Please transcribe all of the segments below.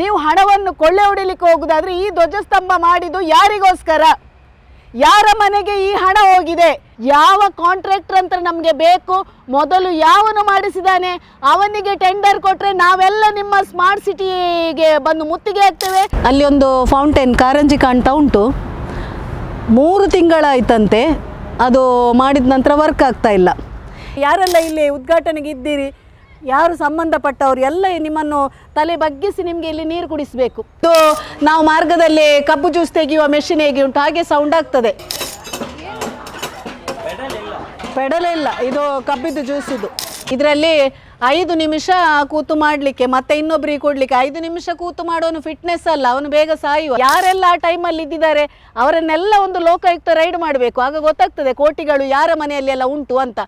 ನೀವು ಹಣವನ್ನು ಕೊಳ್ಳೆ ಹೊಡಿಲಿಕ್ಕೆ ಹೋಗುದಾದ್ರೆ ಈ ಧ್ವಜಸ್ತಂಭ ಮಾಡಿದ್ದು ಯಾರಿಗೋಸ್ಕರ? ಯಾರ ಮನೆಗೆ ಈ ಹಣ ಹೋಗಿದೆ? ಯಾವ ಕಾಂಟ್ರಾಕ್ಟರ್ ಅಂತ ನಮಗೆ ಬೇಕು? ಮೊದಲು ಯಾವನು ಮಾಡಿಸಿದಾನೆ? ಅವನಿಗೆ ಟೆಂಡರ್ ಕೊಟ್ರೆ ನಾವೆಲ್ಲ ನಿಮ್ಮ ಸ್ಮಾರ್ಟ್ ಸಿಟಿಗೆ ಬಂದು ಮುತ್ತಿಗೆ ಹಾಕ್ತೇವೆ. ಅಲ್ಲಿ ಒಂದು ಫೌಂಟೇನ್ ಕಾರಂಜಿ ಕಾಣ್ತಾ ಉಂಟು. ಮೂರು ತಿಂಗಳಾಯ್ತಂತೆ. ಅದು ಮಾಡಿದ ನಂತರ ವರ್ಕ್ ಆಗ್ತಾ ಇಲ್ಲ. ಯಾರೆಲ್ಲ ಇಲ್ಲಿ ಉದ್ಘಾಟನೆಗೆ ಇದ್ದೀರಿ? ಯಾರು ಸಂಬಂಧಪಟ್ಟವರು ಎಲ್ಲ ನಿಮ್ಮನ್ನು ತಲೆ ಬಗ್ಗಿಸಿ ನಿಮಗೆ ಇಲ್ಲಿ ನೀರು ಕುಡಿಸಬೇಕು. ನಾವು ಮಾರ್ಗದಲ್ಲಿ ಕಬ್ಬು ಜ್ಯೂಸ್ ತೆಗೆಯುವ ಮೆಷಿನ್ ಹೇಗೆ ಉಂಟು? ಹಾಗೆ ಸೌಂಡ್ ಆಗ್ತದೆ. ಪೆಡಲ್ ಇಲ್ಲ ಇದು ಕಬ್ಬಿದ್ದು ಜ್ಯೂಸ್ ಇದು. ಇದರಲ್ಲಿ ಐದು ನಿಮಿಷ ಕೂತು ಮಾಡಲಿಕ್ಕೆ, ಮತ್ತೆ ಇನ್ನೊಬ್ಬರಿಗೆ ಕೊಡ್ಲಿಕ್ಕೆ. ಐದು ನಿಮಿಷ ಕೂತು ಮಾಡೋನು ಫಿಟ್ನೆಸ್ ಅಲ್ಲ, ಅವನು ಬೇಗ ಸಾಯುವ. ಯಾರೆಲ್ಲ ಆ ಟೈಮಲ್ಲಿ ಇದ್ದಿದ್ದಾರೆ, ಅವರನ್ನೆಲ್ಲ ಒಂದು ಲೋಕಾಯುಕ್ತ ರೈಡ್ ಮಾಡಬೇಕು. ಆಗ ಗೊತ್ತಾಗ್ತದೆ ಕೋಟಿಗಳು ಯಾರ ಮನೆಯಲ್ಲಿ ಎಲ್ಲ ಉಂಟು ಅಂತ.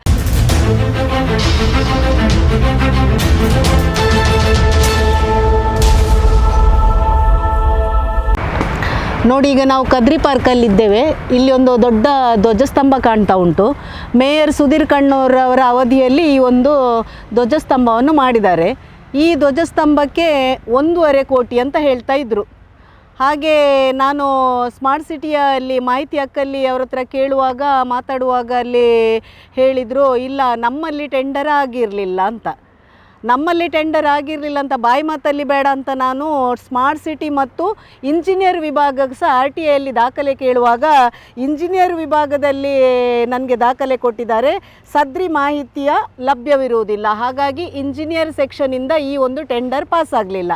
ನೋಡಿ, ಈಗ ನಾವು ಕದ್ರಿ ಪಾರ್ಕಲ್ಲಿದ್ದೇವೆ ಇಲ್ಲಿ ಒಂದು ದೊಡ್ಡ ಧ್ವಜಸ್ತಂಭ ಕಾಣ್ತಾ ಉಂಟು. ಮೇಯರ್ ಸುಧೀರ್ ಕಣ್ಣೂರವರ ಅವಧಿಯಲ್ಲಿ ಈ ಒಂದು ಧ್ವಜಸ್ತಂಭವನ್ನು ಮಾಡಿದ್ದಾರೆ. ಈ ಧ್ವಜಸ್ತಂಭಕ್ಕೆ ಒಂದೂವರೆ ಕೋಟಿ ಅಂತ ಹೇಳ್ತಾ ಇದ್ರು. ಹಾಗೆ ನಾನು ಸ್ಮಾರ್ಟ್ ಸಿಟಿಯಲ್ಲಿ ಮಾಹಿತಿ ಅಕ್ಕಲ್ಲಿ ಅವ್ರ ಹತ್ರ ಕೇಳುವಾಗ, ಮಾತಾಡುವಾಗ ಅಲ್ಲಿ ಹೇಳಿದರು, ಇಲ್ಲ, ನಮ್ಮಲ್ಲಿ ಟೆಂಡರ್ ಆಗಿರಲಿಲ್ಲ ಅಂತ. ನಮ್ಮಲ್ಲಿ ಟೆಂಡರ್ ಆಗಿರಲಿಲ್ಲ ಅಂತ ಬಾಯಿ ಮಾತಲ್ಲಿ ಬೇಡ ಅಂತ ನಾನು ಸ್ಮಾರ್ಟ್ ಸಿಟಿ ಮತ್ತು ಇಂಜಿನಿಯರ್ ವಿಭಾಗಕ್ಕೆ ಸಹ ಆರ್ ಟಿ ಐಯಲ್ಲಿ ದಾಖಲೆ ಕೇಳುವಾಗ ಇಂಜಿನಿಯರ್ ವಿಭಾಗದಲ್ಲಿ ನನಗೆ ದಾಖಲೆ ಕೊಟ್ಟಿದ್ದಾರೆ. ಸದ್ರಿ ಮಾಹಿತಿಯ ಲಭ್ಯವಿರುವುದಿಲ್ಲ. ಹಾಗಾಗಿ ಇಂಜಿನಿಯರ್ ಸೆಕ್ಷನಿಂದ ಈ ಒಂದು ಟೆಂಡರ್ ಪಾಸ್ ಆಗಲಿಲ್ಲ.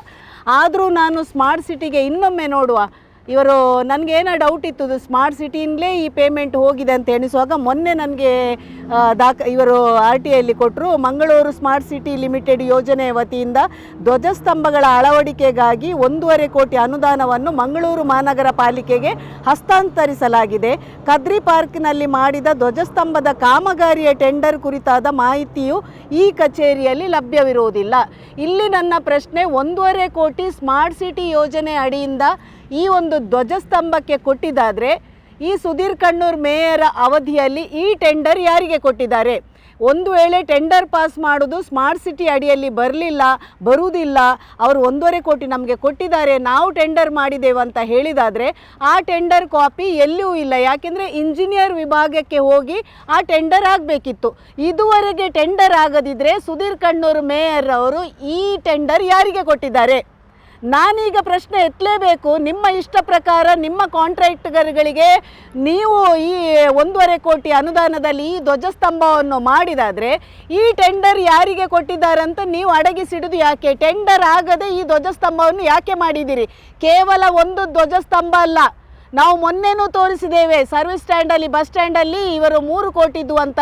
ಆದರೂ ನಾನು ಸ್ಮಾರ್ಟ್ ಸಿಟಿಗೆ ಇನ್ನೊಮ್ಮೆ ನೋಡುವ. ಇವರು, ನನಗೇನೋ ಡೌಟ್ ಇತ್ತು ಸ್ಮಾರ್ಟ್ ಸಿಟಿಯಿಂದಲೇ ಈ ಪೇಮೆಂಟ್ ಹೋಗಿದೆ ಅಂತ ಎಣಿಸುವಾಗ ಮೊನ್ನೆ ನನಗೆ ದಾಖ, ಇವರು ಆರ್ ಟಿ ಐಲಿ ಕೊಟ್ಟರು ಮಂಗಳೂರು ಸ್ಮಾರ್ಟ್ ಸಿಟಿ ಲಿಮಿಟೆಡ್ ಯೋಜನೆ ವತಿಯಿಂದ ಧ್ವಜಸ್ತಂಭಗಳ ಅಳವಡಿಕೆಗಾಗಿ ಒಂದೂವರೆ ಕೋಟಿ ಅನುದಾನವನ್ನು ಮಂಗಳೂರು ಮಹಾನಗರ ಪಾಲಿಕೆಗೆ ಹಸ್ತಾಂತರಿಸಲಾಗಿದೆ. ಕದ್ರಿ ಪಾರ್ಕ್ನಲ್ಲಿ ಮಾಡಿದ ಧ್ವಜಸ್ತಂಭದ ಕಾಮಗಾರಿಯ ಟೆಂಡರ್ ಕುರಿತಾದ ಮಾಹಿತಿಯು ಈ ಕಚೇರಿಯಲ್ಲಿ ಲಭ್ಯವಿರುವುದಿಲ್ಲ. ಇಲ್ಲಿ ನನ್ನ ಪ್ರಶ್ನೆ, ಒಂದೂವರೆ ಕೋಟಿ ಸ್ಮಾರ್ಟ್ ಸಿಟಿ ಯೋಜನೆ ಅಡಿಯಿಂದ ಈ ಒಂದು ಧ್ವಜಸ್ತಂಭಕ್ಕೆ ಕೊಟ್ಟಿದ್ದಾದರೆ ಈ ಸುಧೀರ್ ಕಣ್ಣೂರ್ ಮೇಯರ ಅವಧಿಯಲ್ಲಿ ಈ ಟೆಂಡರ್ ಯಾರಿಗೆ ಕೊಟ್ಟಿದ್ದಾರೆ? ಒಂದು ವೇಳೆ ಟೆಂಡರ್ ಪಾಸ್ ಮಾಡೋದು ಸ್ಮಾರ್ಟ್ ಸಿಟಿ ಅಡಿಯಲ್ಲಿ ಬರಲಿಲ್ಲ, ಬರುವುದಿಲ್ಲ, ಅವರು ಒಂದೂವರೆ ಕೋಟಿ ನಮಗೆ ಕೊಟ್ಟಿದ್ದಾರೆ, ನಾವು ಟೆಂಡರ್ ಮಾಡಿದ್ದೇವೆ ಅಂತ ಹೇಳಿದಾದರೆ ಆ ಟೆಂಡರ್ ಕಾಪಿ ಎಲ್ಲಿಯೂ ಇಲ್ಲ. ಯಾಕೆಂದರೆ ಇಂಜಿನಿಯರ್ ವಿಭಾಗಕ್ಕೆ ಹೋಗಿ ಆ ಟೆಂಡರ್ ಆಗಬೇಕಿತ್ತು. ಇದುವರೆಗೆ ಟೆಂಡರ್ ಆಗದಿದ್ದರೆ ಸುಧೀರ್ ಕಣ್ಣೂರು ಮೇಯರ್ ಅವರು ಈ ಟೆಂಡರ್ ಯಾರಿಗೆ ಕೊಟ್ಟಿದ್ದಾರೆ? ನಾನೀಗ ಪ್ರಶ್ನೆ ಎತ್ತಲೇಬೇಕು. ನಿಮ್ಮ ಇಷ್ಟ ಪ್ರಕಾರ ನಿಮ್ಮ ಕಾಂಟ್ರಾಕ್ಟರ್ಗಳಿಗೆ ನೀವು ಈ ಒಂದೂವರೆ ಕೋಟಿ ಅನುದಾನದಲ್ಲಿ ಈ ಧ್ವಜಸ್ತಂಭವನ್ನು ಮಾಡಿದಾದರೆ ಈ ಟೆಂಡರ್ ಯಾರಿಗೆ ಕೊಟ್ಟಿದ್ದಾರಂತ ನೀವು ಅಡಗಿಸಿಡಿದು ಯಾಕೆ? ಟೆಂಡರ್ ಆಗದೆ ಈ ಧ್ವಜಸ್ತಂಭವನ್ನು ಯಾಕೆ ಮಾಡಿದ್ದೀರಿ? ಕೇವಲ ಒಂದು ಧ್ವಜಸ್ತಂಭ ಅಲ್ಲ. ನಾವು ಮೊನ್ನೆನೂ ತೋರಿಸಿದ್ದೇವೆ, ಸರ್ವಿಸ್ ಸ್ಟ್ಯಾಂಡಲ್ಲಿ, ಬಸ್ ಸ್ಟ್ಯಾಂಡಲ್ಲಿ ಇವರು ಮೂರು ಕೋಟಿದ್ದು ಅಂತ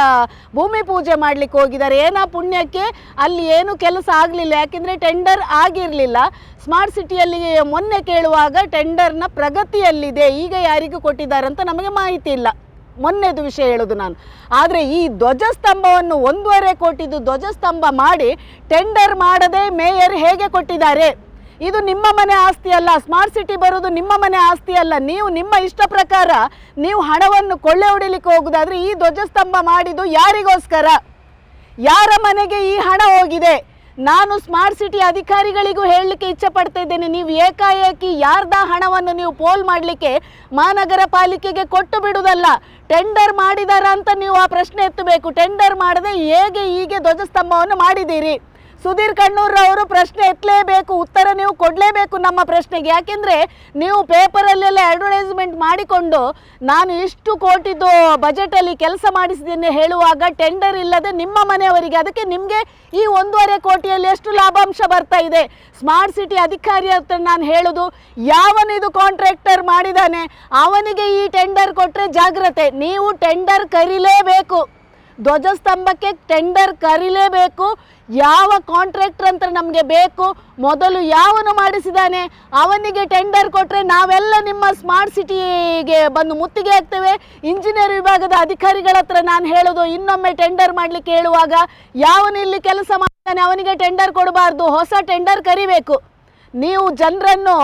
ಭೂಮಿ ಪೂಜೆ ಮಾಡಲಿಕ್ಕೆ ಹೋಗಿದ್ದಾರೆ. ಏನೋ ಪುಣ್ಯಕ್ಕೆ ಅಲ್ಲಿ ಏನು ಕೆಲಸ ಆಗಲಿಲ್ಲ, ಯಾಕೆಂದರೆ ಟೆಂಡರ್ ಆಗಿರಲಿಲ್ಲ. ಸ್ಮಾರ್ಟ್ ಸಿಟಿಯಲ್ಲಿ ಮೊನ್ನೆ ಕೇಳುವಾಗ ಟೆಂಡರ್ನ ಪ್ರಗತಿಯಲ್ಲಿದೆ, ಈಗ ಯಾರಿಗೂ ಕೊಟ್ಟಿದ್ದಾರೆ ಅಂತ ನಮಗೆ ಮಾಹಿತಿ ಇಲ್ಲ. ಮೊನ್ನೆದು ವಿಷಯ ಹೇಳೋದು ನಾನು. ಆದರೆ ಈ ಧ್ವಜಸ್ತಂಭವನ್ನು ಒಂದೂವರೆ ಕೋಟಿದು ಧ್ವಜಸ್ತಂಭ ಮಾಡಿ ಟೆಂಡರ್ ಮಾಡದೆ ಮೇಯರ್ ಹೇಗೆ ಕೊಟ್ಟಿದ್ದಾರೆ? ಇದು ನಿಮ್ಮ ಮನೆ ಆಸ್ತಿ ಅಲ್ಲ. ಸ್ಮಾರ್ಟ್ ಸಿಟಿ ಬರೋದು ನಿಮ್ಮ ಮನೆ ಆಸ್ತಿ ಅಲ್ಲ. ನೀವು ನಿಮ್ಮ ಇಷ್ಟ ಪ್ರಕಾರ ನೀವು ಹಣವನ್ನು ಕೊಳ್ಳೆ ಹೊಡಿಲಿಕ್ಕೆ ಹೋಗುದಾದ್ರೆ ಈ ಧ್ವಜಸ್ತಂಭ ಮಾಡಿದ್ದು ಯಾರಿಗೋಸ್ಕರ? ಯಾರ ಮನೆಗೆ ಈ ಹಣ ಹೋಗಿದೆ? ನಾನು ಸ್ಮಾರ್ಟ್ ಸಿಟಿ ಅಧಿಕಾರಿಗಳಿಗೂ ಹೇಳಲಿಕ್ಕೆ ಇಚ್ಛೆ ಪಡ್ತಾ ಇದ್ದೇನೆ. ನೀವು ಏಕಾಏಕಿ ಯಾರ್ದ ಹಣವನ್ನು ನೀವು ಪೋಲ್ ಮಾಡಲಿಕ್ಕೆ ಮಹಾನಗರ ಪಾಲಿಕೆಗೆ ಕೊಟ್ಟು ಬಿಡುವುದಲ್ಲ. ಟೆಂಡರ್ ಮಾಡಿದಾರ ಅಂತ ನೀವು ಆ ಪ್ರಶ್ನೆ ಎತ್ತಬೇಕು. ಟೆಂಡರ್ ಮಾಡದೆ ಹೇಗೆ ಹೀಗೆ ಧ್ವಜಸ್ತಂಭವನ್ನು ಮಾಡಿದ್ದೀರಿ? ಸುಧೀರ್ ಕಣ್ಣೂರ್ ಅವರು ಪ್ರಶ್ನೆ ಎತ್ತಲೇಬೇಕು, ಉತ್ತರ ನೀವು ಕೊಡಲೇಬೇಕು ನಮ್ಮ ಪ್ರಶ್ನೆಗೆ. ಯಾಕೆಂದರೆ ನೀವು ಪೇಪರಲ್ಲೆಲ್ಲ ಅಡ್ವರ್ಟೈಸ್ಮೆಂಟ್ ಮಾಡಿಕೊಂಡು ನಾನು ಇಷ್ಟು ಕೋಟಿದು ಬಜೆಟಲ್ಲಿ ಕೆಲಸ ಮಾಡಿಸಿದ್ದೇನೆ ಹೇಳುವಾಗ ಟೆಂಡರ್ ಇಲ್ಲದೆ ನಿಮ್ಮ ಮನೆಯವರಿಗೆ, ಅದಕ್ಕೆ ನಿಮಗೆ ಈ ಒಂದೂವರೆ ಕೋಟಿಯಲ್ಲಿ ಎಷ್ಟು ಲಾಭಾಂಶ ಬರ್ತಾ ಇದೆ? ಸ್ಮಾರ್ಟ್ ಸಿಟಿ ಅಧಿಕಾರಿ ಹತ್ರ ನಾನು ಹೇಳೋದು ಯಾವನಿದು ಕಾಂಟ್ರಾಕ್ಟರ್ ಮಾಡಿದ್ದಾನೆ ಅವನಿಗೆ ಈ ಟೆಂಡರ್ ಕೊಟ್ಟರೆ ಜಾಗ್ರತೆ, ನೀವು ಟೆಂಡರ್ ಕರೀಲೇಬೇಕು. ಧ್ವಜಸ್ತಂಭಕ್ಕೆ ಟೆಂಡರ್ ಕರೀಲೇಬೇಕು. ಯಾವ ಕಾಂಟ್ರಾಕ್ಟರ್ ಅಂತ ನಮಗೆ ಬೇಕು. ಮೊದಲು ಯಾವನು ಮಾಡಿಸಿದಾನೆ ಅವನಿಗೆ ಟೆಂಡರ್ ಕೊಟ್ಟರೆ ನಾವೆಲ್ಲ ನಿಮ್ಮ ಸ್ಮಾರ್ಟ್ ಸಿಟಿಗೆ ಬಂದು ಮುತ್ತಿಗೆ ಹಾಕ್ತೇವೆ. ಇಂಜಿನಿಯರ್ ವಿಭಾಗದ ಅಧಿಕಾರಿಗಳ ಹತ್ರ ನಾನು ಹೇಳೋದು, ಇನ್ನೊಮ್ಮೆ ಟೆಂಡರ್ ಮಾಡಲಿಕ್ಕೆ ಹೇಳುವಾಗ, ಯಾವನು ಇಲ್ಲಿ ಕೆಲಸ ಮಾಡ್ತಾನೆ ಅವನಿಗೆ ಟೆಂಡರ್ ಕೊಡಬಾರ್ದು. ಹೊಸ ಟೆಂಡರ್ ಕರಿಬೇಕು. ನೀವು ಜನರನ್ನು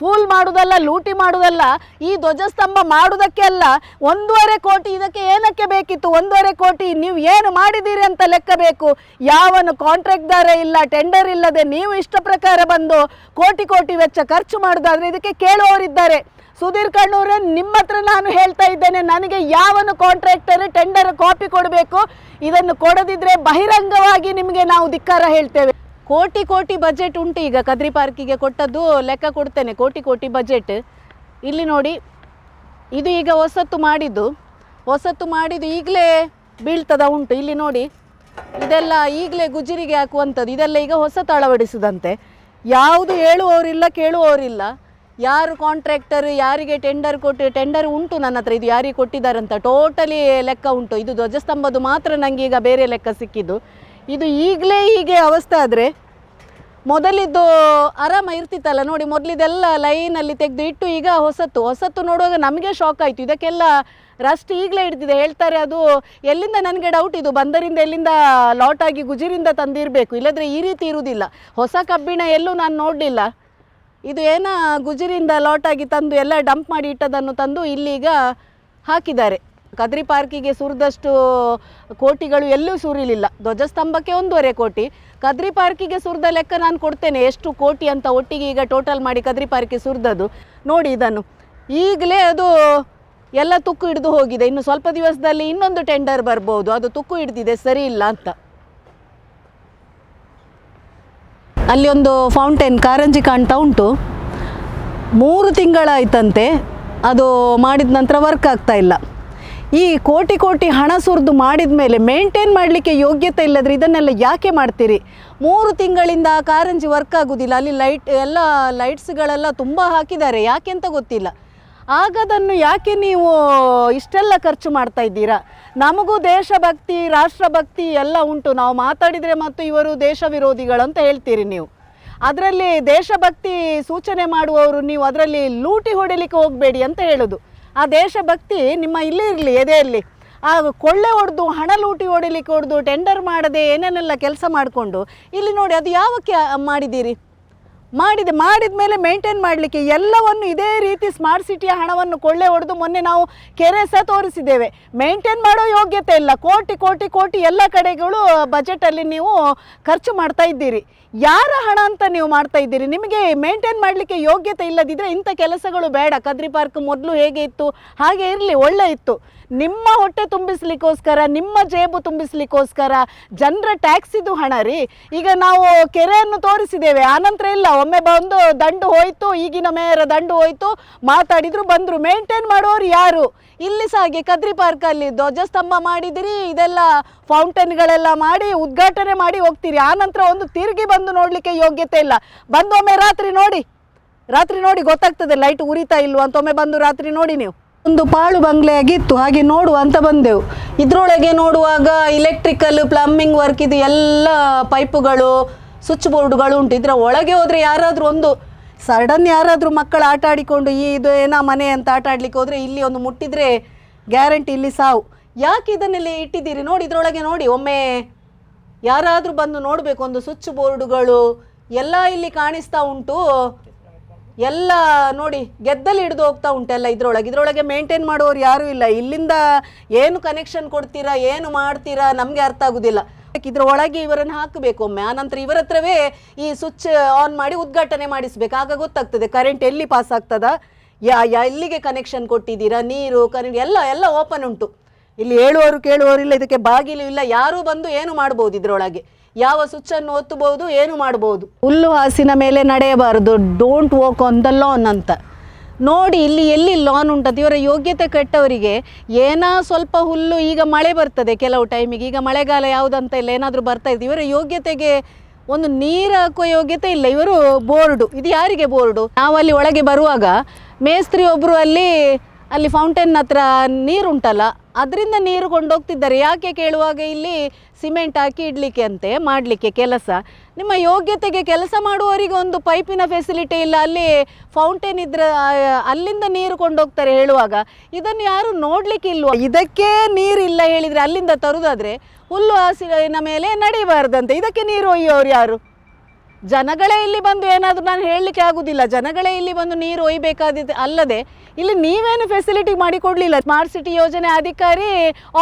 ಫೂಲ್ ಮಾಡುವುದಲ್ಲ ಲೂಟಿ ಮಾಡುವುದಲ್ಲ ಈ ಧ್ವಜಸ್ತಂಭ ಮಾಡುವುದಕ್ಕೆ ಅಲ್ಲ, ಒಂದೂವರೆ ಕೋಟಿ ಇದಕ್ಕೆ ಏನಕ್ಕೆ ಬೇಕಿತ್ತು? ಒಂದೂವರೆ ಕೋಟಿ ನೀವು ಏನು ಮಾಡಿದ್ದೀರಿ ಅಂತ ಲೆಕ್ಕ ಬೇಕು. ಯಾವನು ಕಾಂಟ್ರಾಕ್ಟ್ದಾರ ಇಲ್ಲ ಟೆಂಡರ್ ಇಲ್ಲದೆ ನೀವು ಇಷ್ಟ ಪ್ರಕಾರ ಬಂದು ಕೋಟಿ ಕೋಟಿ ವೆಚ್ಚ ಖರ್ಚು ಮಾಡೋದಾದರೆ ಇದಕ್ಕೆ ಕೇಳುವವರಿದ್ದಾರೆ. ಸುಧೀರ್ ಕಣ್ಣೂರ, ನಿಮ್ಮ ಹತ್ರ ನಾನು ಹೇಳ್ತಾ ಇದ್ದೇನೆ, ನನಗೆ ಯಾವನು ಕಾಂಟ್ರಾಕ್ಟರ್ ಟೆಂಡರ್ ಕಾಪಿ ಕೊಡಬೇಕು? ಇದನ್ನು ಕೊಡದಿದ್ರೆ ಬಹಿರಂಗವಾಗಿ ನಿಮಗೆ ನಾವು ಧಿಕ್ಕಾರ ಹೇಳ್ತೇವೆ. ಕೋಟಿ ಕೋಟಿ ಬಜೆಟ್ ಉಂಟು ಈಗ. ಕದ್ರಿ ಪಾರ್ಕಿಗೆ ಕೊಟ್ಟದ್ದು ಲೆಕ್ಕ ಕೊಡ್ತೇನೆ. ಕೋಟಿ ಕೋಟಿ ಬಜೆಟ್ ಇಲ್ಲಿ ನೋಡಿ, ಇದು ಈಗ ಹೊಸತ್ತು ಮಾಡಿದ್ದು. ಹೊಸತ್ತು ಮಾಡಿದ್ದು ಈಗಲೇ ಬೀಳ್ತದ ಉಂಟು. ಇಲ್ಲಿ ನೋಡಿ, ಇದೆಲ್ಲ ಈಗಲೇ ಗುಜರಿಗೆ ಹಾಕುವಂಥದ್ದು. ಇದೆಲ್ಲ ಈಗ ಹೊಸತು ಅಳವಡಿಸಿದಂತೆ. ಯಾವುದು ಹೇಳುವವರಿಲ್ಲ, ಕೇಳುವವರಿಲ್ಲ. ಯಾರು ಕಾಂಟ್ರಾಕ್ಟರ್ ಯಾರಿಗೆ ಟೆಂಡರ್ ಕೊಟ್ಟು ಟೆಂಡರ್ ಉಂಟು ನನ್ನ ಹತ್ರ. ಇದು ಯಾರಿಗೆ ಕೊಟ್ಟಿದ್ದಾರೆ ಅಂತ ಟೋಟಲಿ ಲೆಕ್ಕ ಉಂಟು. ಇದು ಧ್ವಜಸ್ತಂಭದ್ದು ಮಾತ್ರ ನನಗೆ ಈಗ ಬೇರೆ ಲೆಕ್ಕ ಸಿಕ್ಕಿದ್ದು. ಇದು ಈಗಲೇ ಹೀಗೆ ಅವಸ್ಥೆ ಆದರೆ ಮೊದಲಿದ್ದು ಆರಾಮ ಇರ್ತಿತ್ತಲ್ಲ ನೋಡಿ, ಮೊದಲಿದೆಲ್ಲ ಲೈನಲ್ಲಿ ತೆಗೆದು ಇಟ್ಟು ಈಗ ಹೊಸತ್ತು. ಹೊಸತ್ತು ನೋಡುವಾಗ ನಮಗೆ ಶಾಕ್ ಆಯಿತು. ಇದಕ್ಕೆಲ್ಲ ರಸ್ಟ್ ಈಗಲೇ ಹಿಡ್ದಿದೆ. ಹೇಳ್ತಾರೆ ಅದು ಎಲ್ಲಿಂದ ನನಗೆ ಡೌಟ್ ಇದು? ಬಂದರಿಂದ ಎಲ್ಲಿಂದ ಲಾಟ್ ಆಗಿ ಗುಜಿರಿಂದ ತಂದಿರಬೇಕು. ಇಲ್ಲದ್ರೆ ಈ ರೀತಿ ಇರುವುದಿಲ್ಲ. ಹೊಸ ಕಬ್ಬಿಣ ಎಲ್ಲೂ ನಾನು ನೋಡಲಿಲ್ಲ. ಇದು ಏನೋ ಗುಜಿರಿಂದ ಲಾಟ್ ಆಗಿ ತಂದು ಎಲ್ಲ ಡಂಪ್ ಮಾಡಿ ಇಟ್ಟದನ್ನು ತಂದು ಇಲ್ಲೀಗ ಹಾಕಿದ್ದಾರೆ. ಕದ್ರಿ ಪಾರ್ಕಿಗೆ ಸುರಿದಷ್ಟು ಕೋಟಿಗಳು ಎಲ್ಲೂ ಸುರಿಲಿಲ್ಲ. ಧ್ವಜಸ್ತಂಭಕ್ಕೆ ಒಂದೂವರೆ ಕೋಟಿ. ಕದ್ರಿ ಪಾರ್ಕಿಗೆ ಸುರಿದ ಲೆಕ್ಕ ನಾನು ಕೊಡ್ತೇನೆ. ಎಷ್ಟು ಕೋಟಿ ಅಂತ ಒಟ್ಟಿಗೆ ಈಗ ಟೋಟಲ್ ಮಾಡಿ ಕದ್ರಿ ಪಾರ್ಕಿಗೆ ಸುರಿದದು ನೋಡಿ ಇದನ್ನು. ಈಗಲೇ ಅದು ಎಲ್ಲ ತುಕ್ಕು ಹಿಡಿದು ಹೋಗಿದೆ. ಇನ್ನು ಸ್ವಲ್ಪ ದಿವಸದಲ್ಲಿ ಇನ್ನೊಂದು ಟೆಂಡರ್ ಬರ್ಬೋದು. ಅದು ತುಕ್ಕು ಹಿಡಿದಿದೆ, ಸರಿ ಇಲ್ಲ ಅಂತ. ಅಲ್ಲಿ ಒಂದು ಫೌಂಟೇನ್ ಕಾರಂಜಿ ಕಾಣ್ತಾ ಉಂಟು. ಮೂರು ತಿಂಗಳಾಯ್ತಂತೆ. ಅದು ಮಾಡಿದ ನಂತರ ವರ್ಕ್ ಆಗ್ತಾ ಇಲ್ಲ. ಈ ಕೋಟಿ ಕೋಟಿ ಹಣ ಸುರಿದು ಮಾಡಿದ ಮೇಲೆ ಮೇಂಟೈನ್ ಮಾಡಲಿಕ್ಕೆ ಯೋಗ್ಯತೆ ಇಲ್ಲದ್ರೆ ಇದನ್ನೆಲ್ಲ ಯಾಕೆ ಮಾಡ್ತೀರಿ? ಮೂರು ತಿಂಗಳಿಂದ ಆ ಕಾರಂಜಿ ವರ್ಕ್ ಆಗೋದಿಲ್ಲ. ಅಲ್ಲಿ ಲೈಟ್ ಎಲ್ಲ ಲೈಟ್ಸ್ಗಳೆಲ್ಲ ತುಂಬ ಹಾಕಿದ್ದಾರೆ. ಯಾಕೆ ಅಂತ ಗೊತ್ತಿಲ್ಲ. ಆಗದನ್ನು ಯಾಕೆ ನೀವು ಇಷ್ಟೆಲ್ಲ ಖರ್ಚು ಮಾಡ್ತಾ ಇದ್ದೀರಾ? ನಮಗೂ ದೇಶಭಕ್ತಿ, ರಾಷ್ಟ್ರಭಕ್ತಿ ಎಲ್ಲ ಉಂಟು. ನಾವು ಮಾತಾಡಿದರೆ ಮತ್ತು ಇವರು ದೇಶ ಅಂತ ಹೇಳ್ತೀರಿ ನೀವು. ಅದರಲ್ಲಿ ದೇಶಭಕ್ತಿ ಸೂಚನೆ ಮಾಡುವವರು ನೀವು, ಅದರಲ್ಲಿ ಲೂಟಿ ಹೊಡಿಲಿಕ್ಕೆ ಹೋಗಬೇಡಿ ಅಂತ ಹೇಳೋದು. ಆ ದೇಶಭಕ್ತಿ ನಿಮ್ಮ ಇಲ್ಲಿ ಇರಲಿ ಎದೆಯಲ್ಲಿ ಆ ಕೊಳ್ಳೆ ಹೊಡೆದು ಹಣ ಲೂಟಿ ಹೊಡಿಲಿಕ್ಕೆ ಹೊಡೆದು ಟೆಂಡರ್ ಮಾಡದೆ ಏನೇನೆಲ್ಲ ಕೆಲಸ ಮಾಡಿಕೊಂಡು, ಇಲ್ಲಿ ನೋಡಿ ಅದು ಯಾವಕ್ಕೆ ಮಾಡಿದ್ದೀರಿ? ಮಾಡಿದೆ, ಮಾಡಿದ ಮೇಲೆ ಮೇಂಟೈನ್ ಮಾಡಲಿಕ್ಕೆ ಎಲ್ಲವನ್ನು ಇದೇ ರೀತಿ ಸ್ಮಾರ್ಟ್ ಸಿಟಿಯ ಹಣವನ್ನು ಕೊಳ್ಳೆ ಹೊಡೆದು ಮೊನ್ನೆ ನಾವು ಕೆರೆ ಸಹ ತೋರಿಸಿದ್ದೇವೆ. ಮೇಂಟೈನ್ ಮಾಡೋ ಯೋಗ್ಯತೆ ಇಲ್ಲ. ಕೋಟಿ ಕೋಟಿ ಕೋಟಿ ಎಲ್ಲ ಕಡೆಗಳು ಬಜೆಟಲ್ಲಿ ನೀವು ಖರ್ಚು ಮಾಡ್ತಾ ಇದ್ದೀರಿ. ಯಾರ ಹಣ ಅಂತ ನೀವು ಮಾಡ್ತಾ ಇದ್ದೀರಿ? ನಿಮಗೆ ಮೇಂಟೈನ್ ಮಾಡಲಿಕ್ಕೆ ಯೋಗ್ಯತೆ ಇಲ್ಲದಿದ್ದರೆ ಇಂಥ ಕೆಲಸಗಳು ಬೇಡ. ಕದ್ರಿ ಪಾರ್ಕ್ ಮೊದಲು ಹೇಗೆ ಇತ್ತು? ಹಾಗೆ ಇರಲಿ, ಒಳ್ಳೆ ಇತ್ತು. ನಿಮ್ಮ ಹೊಟ್ಟೆ ತುಂಬಿಸ್ಲಿಕ್ಕೋಸ್ಕರ, ನಿಮ್ಮ ಜೇಬು ತುಂಬಿಸ್ಲಿಕ್ಕೋಸ್ಕರ ಜನರ ಟ್ಯಾಕ್ಸಿದು ಹಣ ರೀ. ಈಗ ನಾವು ಕೆರೆಯನ್ನು ತೋರಿಸಿದ್ದೇವೆ. ಆನಂತರ ಇಲ್ಲ, ಒಮ್ಮೆ ಬಂದು ದಂಡು ಹೋಯ್ತು, ಈಗಿನ ಮೇಯರ ದಂಡು ಹೋಯ್ತು, ಮಾತಾಡಿದ್ರು, ಬಂದರು. ಮೇಂಟೈನ್ ಮಾಡೋರು ಯಾರು? ಇಲ್ಲಿ ಸಹ ಹಾಗೆ ಕದ್ರಿ ಪಾರ್ಕಲ್ಲಿ ಧ್ವಜಸ್ತಂಭ ಮಾಡಿದಿರಿ, ಇದೆಲ್ಲ ಫೌಂಟೇನ್ಗಳೆಲ್ಲ ಮಾಡಿ, ಉದ್ಘಾಟನೆ ಮಾಡಿ ಹೋಗ್ತೀರಿ. ಆನಂತರ ಒಂದು ತಿರುಗಿ ಬಂದು ನೋಡಲಿಕ್ಕೆ ಯೋಗ್ಯತೆ ಇಲ್ಲ. ಬಂದು ಒಮ್ಮೆ ರಾತ್ರಿ ನೋಡಿ. ರಾತ್ರಿ ನೋಡಿ ಗೊತ್ತಾಗ್ತದೆ ಲೈಟ್ ಉರಿತಾ ಇಲ್ವ ಅಂತ. ಒಮ್ಮೆ ಬಂದು ರಾತ್ರಿ ನೋಡಿ ನೀವು. ಒಂದು ಪಾಳು ಬಂಗ್ಲೆ ಹಾಗೆ ನೋಡುವ ಅಂತ ಬಂದೆವು. ಇದ್ರೊಳಗೆ ನೋಡುವಾಗ ಇಲೆಕ್ಟ್ರಿಕಲ್ ಪ್ಲಂಬಿಂಗ್ ವರ್ಕ್ ಇದು ಎಲ್ಲ ಪೈಪುಗಳು ಸ್ವಿಚ್ ಬೋರ್ಡ್ಗಳು ಉಂಟು. ಇದರ ಒಳಗೆ ಹೋದರೆ ಯಾರಾದರೂ ಒಂದು ಸಡನ್ ಯಾರಾದರೂ ಮಕ್ಕಳು ಆಟ ಆಡಿಕೊಂಡು ಈ ಇದು ಏನೋ ಮನೆ ಅಂತ ಆಟ ಆಡ್ಲಿಕ್ಕೆ ಹೋದರೆ ಇಲ್ಲಿ ಒಂದು ಮುಟ್ಟಿದ್ರೆ ಗ್ಯಾರಂಟಿ ಇಲ್ಲಿ ಸಾವು. ಯಾಕೆ ಇದನ್ನೆಲ್ಲ ಇಟ್ಟಿದ್ದೀರಿ? ನೋಡಿ ಇದರೊಳಗೆ ನೋಡಿ. ಒಮ್ಮೆ ಯಾರಾದರೂ ಬಂದು ನೋಡಬೇಕು, ಒಂದು ಸ್ವಿಚ್ ಬೋರ್ಡುಗಳು ಎಲ್ಲ ಇಲ್ಲಿ ಕಾಣಿಸ್ತಾ ಉಂಟು. ಎಲ್ಲ ನೋಡಿ ಗೆದ್ದಲ್ಲಿ ಹಿಡಿದು ಹೋಗ್ತಾ ಉಂಟೆಲ್ಲ ಇದರೊಳಗೆ. ಇದರೊಳಗೆ ಮೇಂಟೈನ್ ಮಾಡೋರು ಯಾರೂ ಇಲ್ಲ. ಇಲ್ಲಿಂದ ಏನು ಕನೆಕ್ಷನ್ ಕೊಡ್ತೀರಾ, ಏನು ಮಾಡ್ತೀರಾ ನಮಗೆ ಅರ್ಥ ಆಗೋದಿಲ್ಲ. ಇದ್ರ ಒಳಗೆ ಇವರನ್ನು ಹಾಕಬೇಕು ಒಮ್ಮೆ. ಆನಂತರ ಇವರ ಹತ್ರವೇ ಈ ಸ್ವಿಚ್ ಆನ್ ಮಾಡಿ ಉದ್ಘಾಟನೆ ಮಾಡಿಸ್ಬೇಕು. ಆಗ ಗೊತ್ತಾಗ್ತದೆ ಕರೆಂಟ್ ಎಲ್ಲಿ ಪಾಸ್ ಆಗ್ತದ? ಯಾ ಯಾ, ಎಲ್ಲಿಗೆ ಕನೆಕ್ಷನ್ ಕೊಟ್ಟಿದ್ದೀರಾ? ನೀರು ಕರೆಂಟ್ ಎಲ್ಲ ಎಲ್ಲ ಓಪನ್ ಉಂಟು. ಇಲ್ಲಿ ಹೇಳುವವರು ಕೇಳುವವರು ಇಲ್ಲ, ಇದಕ್ಕೆ ಬಾಗಿಲು ಇಲ್ಲ. ಯಾರೂ ಬಂದು ಏನು ಮಾಡ್ಬೋದು ಇದರೊಳಗೆ? ಯಾವ ಸ್ವಿಚ್ ಅನ್ನು ಒತ್ತಬಹುದು, ಏನು ಮಾಡಬಹುದು ಹುಲ್ಲು ಹಾಸಿನ ಮೇಲೆ ನಡೆಯಬಾರದು. Don't walk on the lawn ಅಂತ. ನೋಡಿ, ಇಲ್ಲಿ ಎಲ್ಲಿ ಲಾನ್ ಉಂಟದು ಇವರ ಯೋಗ್ಯತೆ ಕೆಟ್ಟವರಿಗೆ ಏನಾ ಸ್ವಲ್ಪ ಹುಲ್ಲು, ಈಗ ಮಳೆ ಬರ್ತದೆ ಕೆಲವು ಟೈಮಿಗೆ ಈಗ ಮಳೆಗಾಲ ಯಾವುದಂತ ಇಲ್ಲ, ಏನಾದರೂ ಬರ್ತಾ ಇದೆ. ಇವರ ಯೋಗ್ಯತೆಗೆ ಒಂದು ನೀರು ಹಾಕುವ ಯೋಗ್ಯತೆ ಇಲ್ಲ. ಇವರು ಬೋರ್ಡು. ಇದು ಯಾರಿಗೆ ಬೋರ್ಡು? ಅಲ್ಲಿ ಒಳಗೆ ಬರುವಾಗ ಮೇಸ್ತ್ರಿ ಒಬ್ಬರು ಅಲ್ಲಿ ಅಲ್ಲಿ ಫೌಂಟೇನ್ ಹತ್ರ ನೀರುಂಟಲ್ಲ ಅದರಿಂದ ನೀರು ಕೊಂಡೋಗ್ತಿದ್ದಾರೆ. ಯಾಕೆ ಕೇಳುವಾಗ ಇಲ್ಲಿ ಸಿಮೆಂಟ್ ಹಾಕಿ ಇಡಲಿಕ್ಕೆ ಅಂತೆ, ಮಾಡಲಿಕ್ಕೆ ಕೆಲಸ? ನಿಮ್ಮ ಯೋಗ್ಯತೆಗೆ ಕೆಲಸ ಮಾಡುವವರಿಗೆ ಒಂದು ಪೈಪಿನ ಫೆಸಿಲಿಟಿ ಇಲ್ಲ, ಅಲ್ಲಿ ಫೌಂಟೇನ್ ಇದ್ರ, ಅಲ್ಲಿಂದ ನೀರು ಕೊಂಡೋಗ್ತಾರೆ ಹೇಳುವಾಗ. ಇದನ್ನು ಯಾರು ನೋಡ್ಲಿಕ್ಕೆ ಇಲ್ವ? ಇದಕ್ಕೆ ನೀರಿಲ್ಲ ಹೇಳಿದರೆ ಅಲ್ಲಿಂದ ತರುದಾದ್ರೆ ಹುಲ್ಲು ಹಾಸಿನ ಮೇಲೆ ನಡೀಬಾರ್ದಂತೆ. ಇದಕ್ಕೆ ನೀರು ಒಯ್ಯೋರು ಯಾರು? ಜನಗಳೇ ಇಲ್ಲಿ ಬಂದು ಏನಾದರೂ ನಾನು ಹೇಳಲಿಕ್ಕೆ ಆಗುದಿಲ್ಲ. ಜನಗಳೇ ಇಲ್ಲಿ ಬಂದು ನೀರು ಒಯ್ಯಬೇಕಾದ ಅಲ್ಲದೆ, ಇಲ್ಲಿ ನೀವೇನು ಫೆಸಿಲಿಟಿ ಮಾಡಿಕೊಡ್ಲಿಲ್ಲ ಸ್ಮಾರ್ಟ್ ಸಿಟಿ ಯೋಜನೆ ಅಧಿಕಾರಿ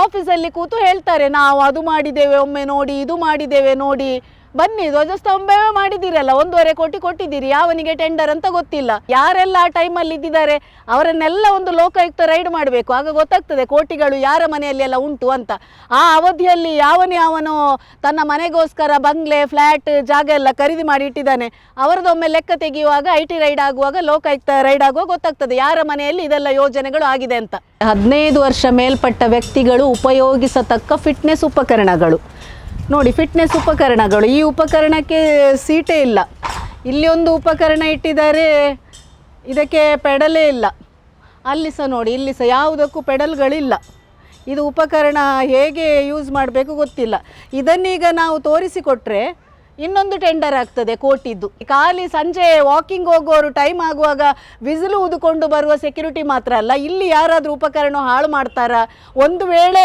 ಆಫೀಸಲ್ಲಿ ಕೂತು ಹೇಳ್ತಾರೆ, ನಾವು ಅದು ಮಾಡಿದ್ದೇವೆ, ಒಮ್ಮೆ ನೋಡಿ, ಇದು ಮಾಡಿದ್ದೇವೆ, ನೋಡಿ. ಬನ್ನಿ, ಧ್ವಜಸ್ತಂಭವೇ ಮಾಡಿದ್ದೀರಲ್ಲ, ಒಂದೂವರೆ ಕೋಟಿ ಕೊಟ್ಟಿದ್ದೀರಿ, ಯಾವನಿಗೆ ಟೆಂಡರ್ ಅಂತ ಗೊತ್ತಿಲ್ಲ. ಯಾರೆಲ್ಲ ಆ ಟೈಮಲ್ಲಿ ಇದ್ದಿದ್ದಾರೆ, ಅವರನ್ನೆಲ್ಲ ಒಂದು ಲೋಕಾಯುಕ್ತ ರೈಡ್ ಮಾಡಬೇಕು. ಆಗ ಗೊತ್ತಾಗ್ತದೆ ಕೋಟಿಗಳು ಯಾರ ಮನೆಯಲ್ಲಿ ಎಲ್ಲ ಉಂಟು ಅಂತ. ಆ ಅವಧಿಯಲ್ಲಿ ಯಾವನೇ ಅವನು ತನ್ನ ಮನೆಗೋಸ್ಕರ ಬಂಗ್ಲೆ ಫ್ಲ್ಯಾಟ್ ಜಾಗ ಎಲ್ಲ ಖರೀದಿ ಮಾಡಿ ಇಟ್ಟಿದ್ದಾನೆ, ಅವರದೊಮ್ಮೆ ಲೆಕ್ಕ ತೆಗೆಯುವಾಗ ಐ ಟಿ ರೈಡ್ ಆಗುವಾಗ ಲೋಕಾಯುಕ್ತ ರೈಡ್ ಆಗುವಾಗ ಗೊತ್ತಾಗ್ತದೆ ಯಾರ ಮನೆಯಲ್ಲಿ ಇದೆಲ್ಲ ಯೋಜನೆಗಳು ಆಗಿದೆ ಅಂತ. ಹದಿನೈದು ವರ್ಷ ಮೇಲ್ಪಟ್ಟ ವ್ಯಕ್ತಿಗಳು ಉಪಯೋಗಿಸತಕ್ಕ ಫಿಟ್ನೆಸ್ ಉಪಕರಣಗಳು. ನೋಡಿ ಫಿಟ್ನೆಸ್ ಉಪಕರಣಗಳು. ಈ ಉಪಕರಣಕ್ಕೆ ಸೀಟೇ ಇಲ್ಲ. ಇಲ್ಲಿ ಒಂದು ಉಪಕರಣ ಇಟ್ಟಿದ್ದಾರೆ. ಇದಕ್ಕೆ ಪೆಡಲೇ ಇಲ್ಲ. ಅಲ್ಲಿ ಸಹ ನೋಡಿ, ಇಲ್ಲಿ ಸಹ ಯಾವುದಕ್ಕೂ ಪೆಡಲ್ಗಳಿಲ್ಲ. ಇದು ಉಪಕರಣ ಹೇಗೆ ಯೂಸ್ ಮಾಡಬೇಕು ಗೊತ್ತಿಲ್ಲ. ಇದನ್ನೀಗ ನಾವು ತೋರಿಸಿಕೊಟ್ರೆ ಇನ್ನೊಂದು ಟೆಂಡರ್ ಆಗ್ತದೆ ಕೋಟಿದ್ದು ಖಾಲಿ ಸಂಜೆ ವಾಕಿಂಗ್ ಹೋಗುವವರು ಟೈಮ್ ಆಗುವಾಗ ವಿಸಿಲು ಊದಿಕೊಂಡು ಬರುವ ಸೆಕ್ಯೂರಿಟಿ ಮಾತ್ರ ಅಲ್ಲ, ಇಲ್ಲಿ ಯಾರಾದರೂ ಉಪಕರಣ ಹಾಳು ಮಾಡ್ತಾರಾ? ಒಂದು ವೇಳೆ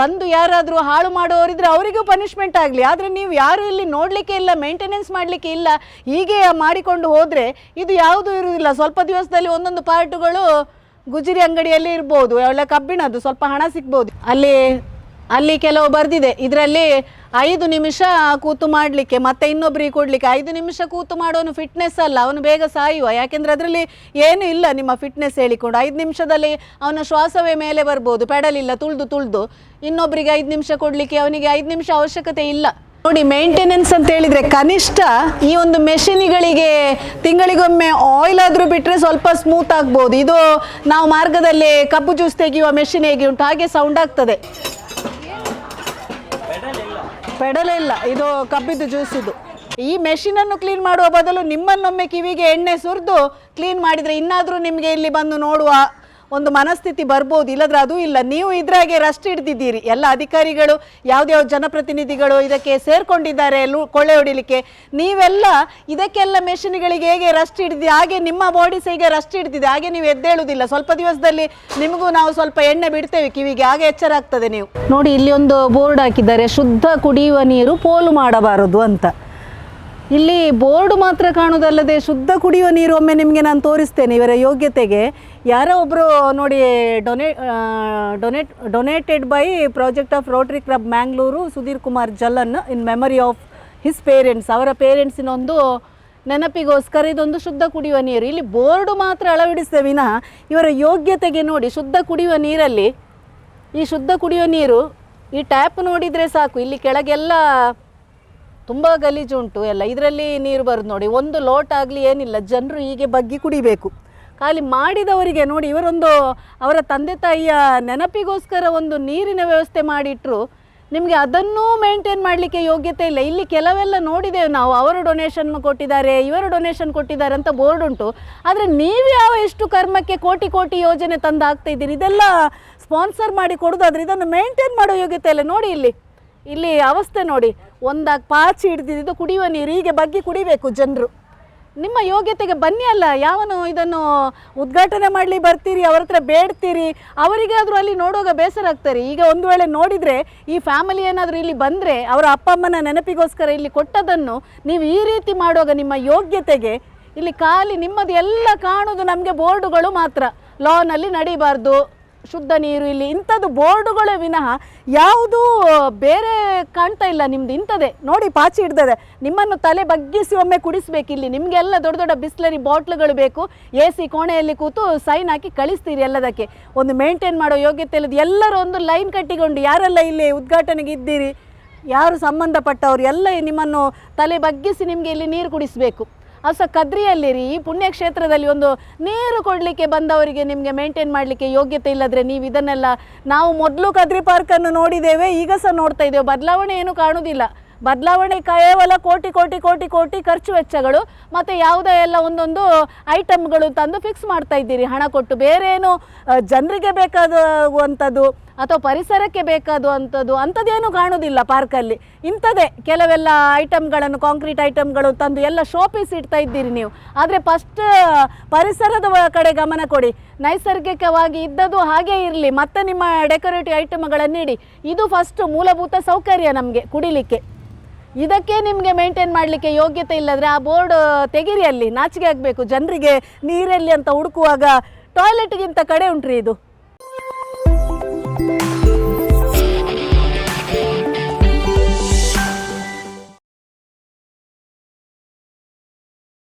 ಬಂದು ಯಾರಾದರೂ ಹಾಳು ಮಾಡುವವರಿದ್ರೆ ಅವರಿಗೂ ಪನಿಷ್ಮೆಂಟ್ ಆಗಲಿ. ಆದರೆ ನೀವು ಯಾರು ಇಲ್ಲಿ ನೋಡಲಿಕ್ಕೆ ಇಲ್ಲ ಮೇಂಟೆನೆನ್ಸ್ ಮಾಡಲಿಕ್ಕೆ ಇಲ್ಲ, ಹೀಗೆ ಮಾಡಿಕೊಂಡು ಹೋದರೆ ಇದು ಯಾವುದೂ ಇರುವುದಿಲ್ಲ. ಸ್ವಲ್ಪ ದಿವಸದಲ್ಲಿ ಒಂದೊಂದು ಪಾರ್ಟುಗಳು ಗುಜರಿ ಅಂಗಡಿಯಲ್ಲಿ ಇರ್ಬೋದು, ಒಳ್ಳೆ ಕಬ್ಬಿಣದ್ದು, ಸ್ವಲ್ಪ ಹಣ ಸಿಗ್ಬೋದು. ಅಲ್ಲಿ ಅಲ್ಲಿ ಕೆಲವು ಬರೆದಿದೆ. ಇದರಲ್ಲಿ ಐದು ನಿಮಿಷ ಕೂತು ಮಾಡಲಿಕ್ಕೆ, ಮತ್ತೆ ಇನ್ನೊಬ್ಬರಿಗೆ ಕೊಡಲಿಕ್ಕೆ, ಐದು ನಿಮಿಷ ಕೂತು ಮಾಡೋನು ಫಿಟ್ನೆಸ್ ಅಲ್ಲ, ಅವನು ಬೇಗ ಸಾಯುವ. ಯಾಕೆಂದರೆ ಅದರಲ್ಲಿ ಏನೂ ಇಲ್ಲ ನಿಮ್ಮ ಫಿಟ್ನೆಸ್ ಹೇಳಿಕೊಂಡು. ಐದು ನಿಮಿಷದಲ್ಲಿ ಅವನ ಶ್ವಾಸವೇ ಮೇಲೆ ಬರ್ಬೋದು, ಪೆಡಲ್ ಇಲ್ಲ, ತುಳಿದು ತುಳ್ದು. ಇನ್ನೊಬ್ಬರಿಗೆ ಐದು ನಿಮಿಷ ಕೊಡಲಿಕ್ಕೆ ಅವನಿಗೆ ಐದು ನಿಮಿಷ ಅವಶ್ಯಕತೆ ಇಲ್ಲ. ನೋಡಿ ಮೇಂಟೆನೆನ್ಸ್ ಅಂತ ಹೇಳಿದರೆ ಕನಿಷ್ಠ ಈ ಒಂದು ಮೆಷಿನ್ಗಳಿಗೆ ತಿಂಗಳಿಗೊಮ್ಮೆ ಆಯಿಲ್ ಆದರೂ ಬಿಟ್ಟರೆ ಸ್ವಲ್ಪ ಸ್ಮೂತ್ ಆಗ್ಬೋದು. ಇದು ನಾವು ಮಾರ್ಗದಲ್ಲಿ ಕಬ್ಬು ಜ್ಯೂಸ್ ತೆಗೆಯುವ ಮೆಷಿನ್ ಹೇಗೆ ಉಂಟು, ಹಾಗೆ ಸೌಂಡ್ ಆಗ್ತದೆ. ಪೆಡಲ್ ಇಲ್ಲ. ಇದು ಕಬ್ಬಿದ್ದು ಜ್ಯೂಸ್ ಇದು. ಈ ಮೆಷಿನನ್ನು ಕ್ಲೀನ್ ಮಾಡುವ ಬದಲು ನಿಮ್ಮನ್ನೊಮ್ಮೆ ಕಿವಿಗೆ ಎಣ್ಣೆ ಸುರಿದು ಕ್ಲೀನ್ ಮಾಡಿದರೆ ಇನ್ನಾದರೂ ನಿಮಗೆ ಇಲ್ಲಿ ಬಂದು ನೋಡುವ ಒಂದು ಮನಸ್ಥಿತಿ ಬರ್ಬೋದು, ಇಲ್ಲದ್ರೆ ಅದು ಇಲ್ಲ. ನೀವು ಇದ್ರಾಗೆ ರಸ್ಟ್ ಹಿಡ್ದಿದ್ದೀರಿ. ಎಲ್ಲ ಅಧಿಕಾರಿಗಳು, ಯಾವ್ದ್ಯಾವ ಜನಪ್ರತಿನಿಧಿಗಳು ಇದಕ್ಕೆ ಸೇರ್ಕೊಂಡಿದ್ದಾರೆ ಕೊಳ್ಳೆ ಹೊಡಿಲಿಕ್ಕೆ, ನೀವೆಲ್ಲ ಇದಕ್ಕೆಲ್ಲ ಮೆಷಿನ್ಗಳಿಗೆ ಹೇಗೆ ರಸ್ಟ್ ಹಿಡಿದಿ, ಹಾಗೆ ನಿಮ್ಮ ಬಾಡಿ ಸಹ ಈಗ ರಸ್ಟ್ ಹಿಡ್ದಿದೆ, ಹಾಗೆ ನೀವು ಎದ್ದೇಳುವುದಿಲ್ಲ. ಸ್ವಲ್ಪ ದಿವಸದಲ್ಲಿ ನಿಮಗೂ ನಾವು ಸ್ವಲ್ಪ ಎಣ್ಣೆ ಬಿಡ್ತೇವೆ, ಕಿವಿಗೆ. ಹಾಗೆ ಎಚ್ಚರ ಆಗ್ತದೆ ನೀವು. ನೋಡಿ, ಇಲ್ಲಿ ಒಂದು ಬೋರ್ಡ್ ಹಾಕಿದ್ದಾರೆ, ಶುದ್ಧ ಕುಡಿಯುವ ನೀರು ಪೋಲು ಮಾಡಬಾರದು ಅಂತ. ಇಲ್ಲಿ ಬೋರ್ಡ್ ಮಾತ್ರ ಕಾಣುವುದಲ್ಲದೆ ಶುದ್ಧ ಕುಡಿಯುವ ನೀರು ಒಮ್ಮೆ ನಿಮಗೆ ನಾನು ತೋರಿಸ್ತೇನೆ ಇವರ ಯೋಗ್ಯತೆಗೆ. ಯಾರೋ ಒಬ್ಬರು ನೋಡಿ, ಡೊನೇ donate donated by project of Rotary Club Mangalore Sudhir Kumar Jallan in memory of his parents ಅವರ ಪೇರೆಂಟ್ಸಿನೊಂದು ನೆನಪಿಗೋಸ್ಕರ ಇದೊಂದು ಶುದ್ಧ ಕುಡಿಯುವ ನೀರು. ಇಲ್ಲಿ ಬೋರ್ಡ್ ಮಾತ್ರ ಅಳವಡಿಸಿದ ವಿನಃ ಇವರ ಯೋಗ್ಯತೆಗೆ ನೋಡಿ, ಶುದ್ಧ ಕುಡಿಯುವ ನೀರಲ್ಲಿ ಈ ಶುದ್ಧ ಕುಡಿಯುವ ನೀರು ಈ ಟ್ಯಾಪ್ ನೋಡಿದರೆ ಸಾಕು. ಇಲ್ಲಿ ಕೆಳಗೆಲ್ಲ ತುಂಬ ಗಲೀಜು ಉಂಟು, ಎಲ್ಲ ಇದರಲ್ಲಿ ನೀರು ಬರೋದು ನೋಡಿ. ಒಂದು ಲೋಟ ಆಗಲಿ ಏನಿಲ್ಲ, ಜನರು ಹೀಗೆ ಬಗ್ಗಿ ಕುಡಿಬೇಕು. ಖಾಲಿ ಮಾಡಿದವರಿಗೆ ನೋಡಿ, ಇವರೊಂದು ಅವರ ತಂದೆ ತಾಯಿಯ ನೆನಪಿಗೋಸ್ಕರ ಒಂದು ನೀರಿನ ವ್ಯವಸ್ಥೆ ಮಾಡಿಟ್ಟರು ನಿಮಗೆ ಅದನ್ನೂ ಮೇಂಟೈನ್ ಮಾಡಲಿಕ್ಕೆ ಯೋಗ್ಯತೆ ಇಲ್ಲ. ಇಲ್ಲಿ ಕೆಲವೆಲ್ಲ ನೋಡಿದ್ದೇವೆ ನಾವು. ಅವರು ಡೊನೇಷನ್ ಕೊಟ್ಟಿದ್ದಾರೆ, ಇವರು ಡೊನೇಷನ್ ಕೊಟ್ಟಿದ್ದಾರೆ ಅಂತ ಬೋರ್ಡ್ ಉಂಟು. ಆದರೆ ನೀವು ಯಾವ ಎಷ್ಟು ಕರ್ಮಕ್ಕೆ ಕೋಟಿ ಕೋಟಿ ಯೋಜನೆ ತಂದು ಹಾಕ್ತಾ ಇದ್ದೀರಿ? ಇದೆಲ್ಲ ಸ್ಪಾನ್ಸರ್ ಮಾಡಿ ಕೊಡೋದಾದ್ರೆ ಇದನ್ನು ಮೇಂಟೈನ್ ಮಾಡೋ ಯೋಗ್ಯತೆ ಇಲ್ಲ. ನೋಡಿ ಇಲ್ಲಿ. ಇಲ್ಲಿ ಅವಸ್ಥೆ ನೋಡಿ, ಒಂದಾಗ ಪಾಚಿ ಹಿಡಿದಿದ್ದು ಕುಡಿಯುವ ನೀರು, ಹೀಗೆ ಬಗ್ಗಿ ಕುಡಿಬೇಕು ಜನರು. ನಿಮ್ಮ ಯೋಗ್ಯತೆಗೆ ಬನ್ನಿ ಅಲ್ಲ, ಯಾವನು ಇದನ್ನು ಉದ್ಘಾಟನೆ ಮಾಡಲಿ ಬರ್ತೀರಿ, ಅವ್ರ ಹತ್ರ ಬೇಡ್ತೀರಿ, ಅವರಿಗಾದರೂ ಅಲ್ಲಿ ನೋಡುವಾಗ ಬೇಸರ ಆಗ್ತಾರೆ. ಈಗ ಒಂದು ವೇಳೆ ನೋಡಿದರೆ, ಈ ಫ್ಯಾಮಿಲಿ ಏನಾದರೂ ಇಲ್ಲಿ ಬಂದರೆ, ಅವರ ಅಪ್ಪ ಅಮ್ಮನ ನೆನಪಿಗೋಸ್ಕರ ಇಲ್ಲಿ ಕೊಟ್ಟದನ್ನು ನೀವು ಈ ರೀತಿ ಮಾಡುವಾಗ ನಿಮ್ಮ ಯೋಗ್ಯತೆಗೆ ಇಲ್ಲಿ ಖಾಲಿ ನಿಮ್ಮದು ಎಲ್ಲ ಕಾಣೋದು ನಮಗೆ ಬೋರ್ಡುಗಳು ಮಾತ್ರ. ಲಾನಲ್ಲಿ ನಡಿಬಾರ್ದು. ಶುದ್ಧ ನೀರು ಇಲ್ಲಿ ಇಂಥದ್ದು ಬೋರ್ಡುಗಳೇ ವಿನಃ ಯಾವುದೂ ಬೇರೆ ಕಾಣ್ತಾ ಇಲ್ಲ ನಿಮ್ದು ಇಂಥದ್ದೇ. ನೋಡಿ ಪಾಚಿ ಹಿಡ್ದದೆ. ನಿಮ್ಮನ್ನು ತಲೆ ಬಗ್ಗಿಸಿ ಒಮ್ಮೆ ಕುಡಿಸ್ಬೇಕು ಇಲ್ಲಿ. ನಿಮಗೆಲ್ಲ ದೊಡ್ಡ ದೊಡ್ಡ ಬಿಸ್ಲರಿ ಬಾಟ್ಲುಗಳು ಬೇಕು. ಎ ಸಿ ಕೋಣೆಯಲ್ಲಿ ಕೂತು ಸೈನ್ ಹಾಕಿ ಕಳಿಸ್ತೀರಿ ಎಲ್ಲದಕ್ಕೆ. ಒಂದು ಮೇಂಟೈನ್ ಮಾಡೋ ಯೋಗ್ಯತೆ ಇಲ್ಲದ ಎಲ್ಲರೂ ಒಂದು ಲೈನ್ ಕಟ್ಟಿಕೊಂಡು ಯಾರೆಲ್ಲ ಇಲ್ಲಿ ಉದ್ಘಾಟನೆಗೆ ಇದ್ದೀರಿ? ಯಾರು ಸಂಬಂಧಪಟ್ಟವರು? ಎಲ್ಲ ನಿಮ್ಮನ್ನು ತಲೆ ಬಗ್ಗಿಸಿ ನಿಮಗೆ ಇಲ್ಲಿ ನೀರು ಕುಡಿಸಬೇಕು. ಅದು ಸಹ ಕದ್ರಿಯಲ್ಲಿರಿ. ಈ ಪುಣ್ಯಕ್ಷೇತ್ರದಲ್ಲಿ ಒಂದು ನೀರು ಕೊಡಲಿಕ್ಕೆ ಬಂದವರಿಗೆ ನಿಮಗೆ ಮೇಂಟೈನ್ ಮಾಡಲಿಕ್ಕೆ ಯೋಗ್ಯತೆ ಇಲ್ಲದ್ರೆ ನೀವು ಇದನ್ನೆಲ್ಲ ನಾವು ಮೊದಲು ಕದ್ರಿ ಪಾರ್ಕನ್ನು ನೋಡಿದ್ದೇವೆ, ಈಗ ಸಹ ನೋಡ್ತಾ ಇದ್ದೇವೆ ಬದಲಾವಣೆ ಏನು ಕಾಣುವುದಿಲ್ಲ ಬದಲಾವಣೆ ಕೇವಲ ಕೋಟಿ ಕೋಟಿ ಕೋಟಿ ಕೋಟಿ ಖರ್ಚು ವೆಚ್ಚಗಳು ಮತ್ತು ಯಾವುದೇ ಎಲ್ಲ ಒಂದೊಂದು ಐಟಮ್ಗಳು ತಂದು ಫಿಕ್ಸ್ ಮಾಡ್ತಾ ಇದ್ದೀರಿ. ಹಣ ಕೊಟ್ಟು ಬೇರೇನು ಜನರಿಗೆ ಬೇಕಾಗುವಂಥದ್ದು ಅಥವಾ ಪರಿಸರಕ್ಕೆ ಬೇಕಾದುವಂಥದ್ದು ಅಂಥದ್ದೇನು ಕಾಣುವುದಿಲ್ಲ ಪಾರ್ಕಲ್ಲಿ ಇಂಥದೇ ಕೆಲವೆಲ್ಲ ಐಟಮ್ಗಳನ್ನು ಕಾಂಕ್ರೀಟ್ ಐಟಮ್ಗಳು ತಂದು ಎಲ್ಲ ಶೋಪೀಸ್ ಇಡ್ತಾ ಇದ್ದೀರಿ ನೀವು. ಆದರೆ ಫಸ್ಟ್ ಪರಿಸರದ ಕಡೆ ಗಮನ ಕೊಡಿ. ನೈಸರ್ಗಿಕವಾಗಿ ಇದ್ದದ್ದು ಹಾಗೇ ಇರಲಿ. ಮತ್ತೆ ನಿಮ್ಮ ಡೆಕೋರೇಟಿವ್ ಐಟಮ್ಗಳನ್ನು ನೀಡಿ ಇದು ಫಸ್ಟ್ ಮೂಲಭೂತ ಸೌಕರ್ಯ ನಮಗೆ ಕುಡಿಲಿಕ್ಕೆ. ಇದಕ್ಕೆ ನಿಮಗೆ ಮೇಂಟೈನ್ ಮಾಡಲಿಕ್ಕೆ ಯೋಗ್ಯತೆ ಇಲ್ಲದ್ರೆ ಆ ಬೋರ್ಡ್ ತೆಗಿರಿ ಅಲ್ಲಿ. ನಾಚಿಕೆ ಆಗಬೇಕು. ಜನರಿಗೆ ನೀರಲ್ಲಿ ಅಂತ ಹುಡುಕುವಾಗ ಟಾಯ್ಲೆಟ್ಗಿಂತ ಕಡೆ ಉಂಟ್ರಿ ಇದು.